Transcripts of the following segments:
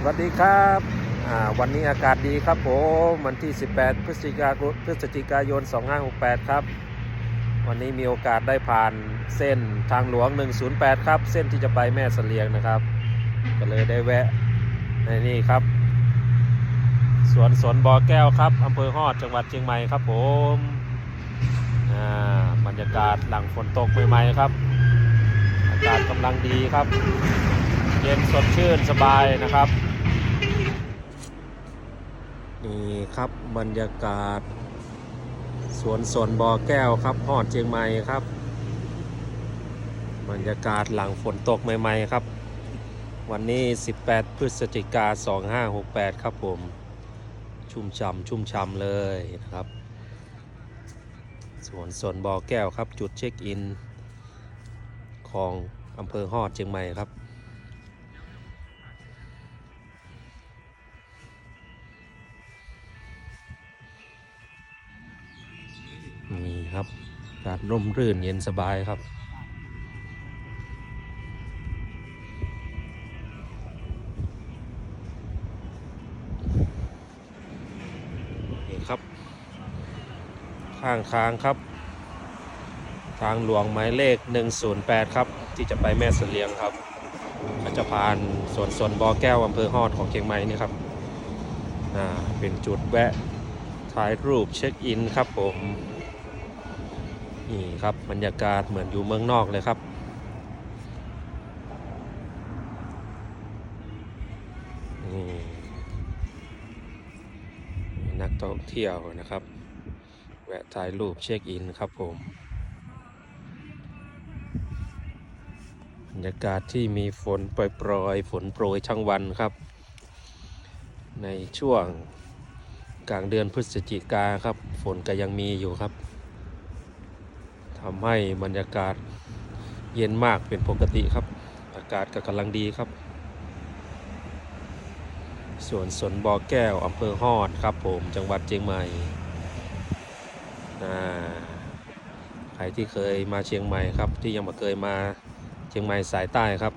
สวัสดีครับวันนี้อากาศดีครับผมวันที่ 18 พฤศจิกายนพฤศจิกายน 2568 ครับ วันนี้มีโอกาสได้ผ่านเส้นทางหลวง 108 ครับ เส้นที่จะไปแม่เสลียงนะครับ ก็เลยได้แวะในนี่ครับ สวนสนบ่อแก้วครับอำเภอฮอดจังหวัดเชียงใหม่ครับผมบรรยากาศหลังฝนตกใหม่ๆครับ อากาศกำลังดีครับ เย็นสดชื่นสบายนะครับ นี่ครับบรรยากาศ สวนสนบ่อแก้วครับฮอดเชียงใหม่ครับ บรรยากาศหลังฝนตกใหม่ ๆ ครับ วันนี้ 18 พฤศจิกา 2568 ครับผม ชุ่มช่ำชุ่มช่ำเลยนะครับ สวนสนบ่อแก้วครับจุดเช็คอิน ของอำเภอฮอดเชียงใหม่ครับ ครับอากาศร่มรื่นเย็นสบายครับนี่ครับ ข้างค้างครับ ทางหลวงหมายเลข 108 ครับ ที่จะไปแม่เสลียงครับก็จะผ่านสวนสวนบอแก้วอำเภอฮอดของเชียงใหม่นี่ครับเป็นจุดแวะถ่ายรูปเช็คอินครับผม นี่ครับบรรยากาศเหมือนอยู่เมืองนอกเลยครับนี่นักท่องเที่ยวนะครับ แวะถ่ายรูปเช็คอินครับผม บรรยากาศที่มีฝนปล่อยๆ ฝนโปรยทั้งวันครับ ในช่วงกลางเดือนพฤศจิกาครับ ฝนก็ยังมีอยู่ครับ ทำให้บรรยากาศเย็นมากเป็นปกติครับ อากาศก็กำลังดีครับสวนสนบ่อแก้วอำเภอฮอดครับผมจังหวัดเชียงใหม่ใครที่เคยมาเชียงใหม่ครับที่ยังไม่เคยมาเชียงใหม่สายใต้ครับ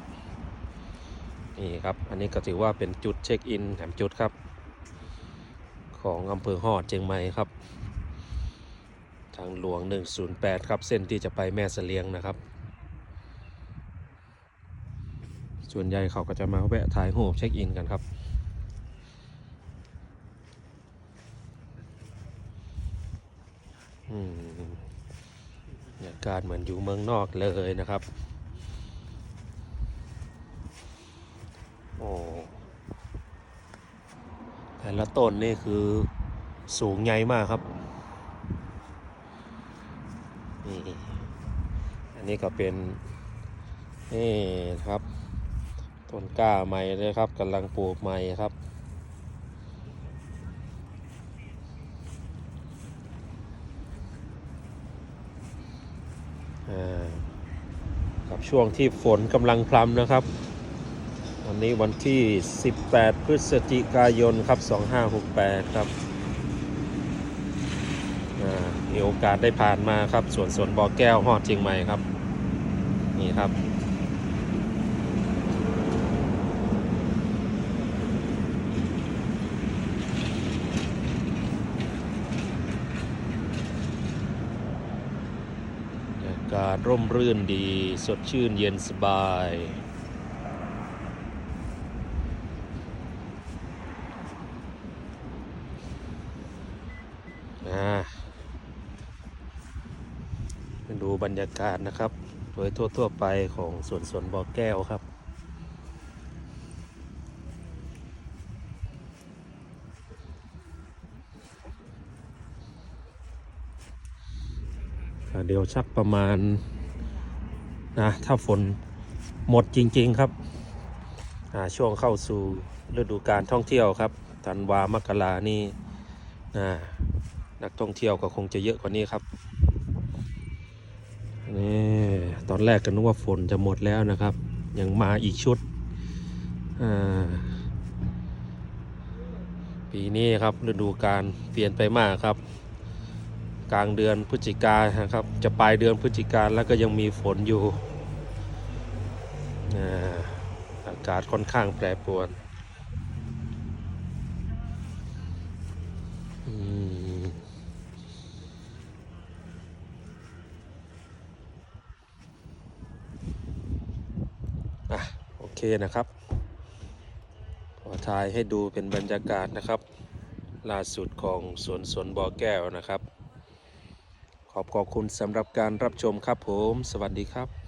นี่ครับอันนี้ก็ถือว่าเป็นจุดเช็คอินแถมจุดครับ ของอำเภอฮอดเชียงใหม่ครับ ทางหลวง 108 ครับ เส้นที่จะไปแม่เสลียงนะครับ ส่วนใหญ่เขาก็จะมาแวะถ่ายรูปเช็คอินกันครับอืมบรรยากาศเหมือนอยู่เมืองนอกเลยนะครับ โอ้แต่ละต้นนี่คือสูงใหญ่มากครับ นี่ อันนี้ก็เป็นนี่ครับต้นกล้าใหม่เลยครับกำลังปลูกใหม่ครับกับช่วงที่ฝนกำลังพรำนะครับ วันนี้วันที่ 18 พฤศจิกายนครับ 2568 ครับ มีโอกาสได้ผ่านมาครับสวนสวนบ่อแก้วฮอดเชียงใหม่ครับ นี่ครับ อากาศร่มรื่นดีสดชื่นเย็นสบายอ่า ดูบรรยากาศนะครับ โดยทั่ว ๆ ไปของสวนสวนบ่อแก้วครับ เดี๋ยวชักประมาณนะถ้าฝนหมดจริง ๆ ครับช่วงเข้าสู่ฤดูการท่องเที่ยวครับธันวามกรานี่นะนักท่องเที่ยวก็คงจะเยอะกว่านี้ครับ นี่ตอนแรกก็นึกว่าฝนจะหมดแล้วนะครับ ยังมาอีกชุดอ่าปีนี้ครับฤดูการเปลี่ยนไปมากครับ กลางเดือนพฤศจิกานะครับ จะปลายเดือนพฤศจิกาแล้วก็ยังมีฝนอยู่อ่าอากาศค่อนข้างแปรปรวน เคนะครับ ขอถ่ายให้ดูเป็นบรรยากาศนะครับ ล่าสุดของสวนสวนบ่อแก้วนะครับ ขอบขอบคุณสำหรับการรับชมครับผม สวัสดีครับ